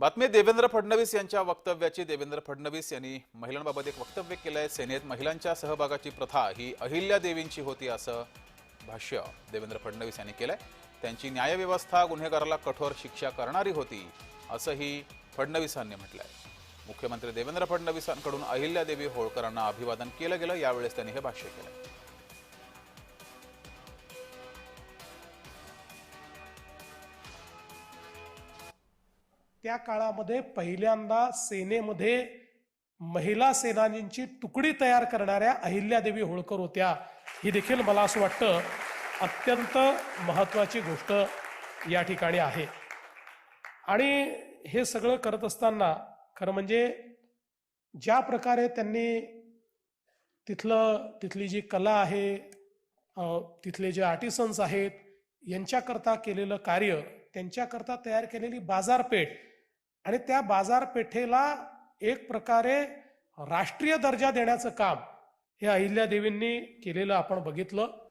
बातमी देवेंद्र फडणवीस यांच्या वक्तव्याची. देवेंद्र फडणवीस यांनी महिलांबाबत एक वक्तव्य केलं आहे सेनेत महिलांच्या सहभागाची प्रथा ही अहिल्या देवींची होती असं भाष्य देवेंद्र फडणवीस यांनी केलंय. त्यांची न्यायव्यवस्था गुन्हेगाराला कठोर शिक्षा करणारी होती असंही फडणवीसांनी म्हटलंय. मुख्यमंत्री देवेंद्र फडणवीसांकडून अहिल्यादेवी होळकरांना अभिवादन केलं गेलं यावेळेस त्यांनी हे भाष्य केलं त्या काळामध्ये पहिल्यांदा सेनेमध्ये महिला सेनानींची तुकडी तयार करणाऱ्या अहिल्यादेवी होळकर होत्या. ही देखील मला असं वाटतं अत्यंत महत्त्वाची गोष्ट या ठिकाणी आहे. आणि हे सगळं करत असताना खरं म्हणजे ज्या प्रकारे त्यांनी तिथलं तिथली जी कला आहे तिथले जे आर्टिसन्स आहेत यांच्याकरता केलेलं कार्य त्यांच्याकरता तयार केलेली बाजारपेठ. आणि त्या बाजारपेठेला एक प्रकारे राष्ट्रीय दर्जा देण्याचं काम हे अहिल्यादेवींनी केलेलं आपण बघितलं.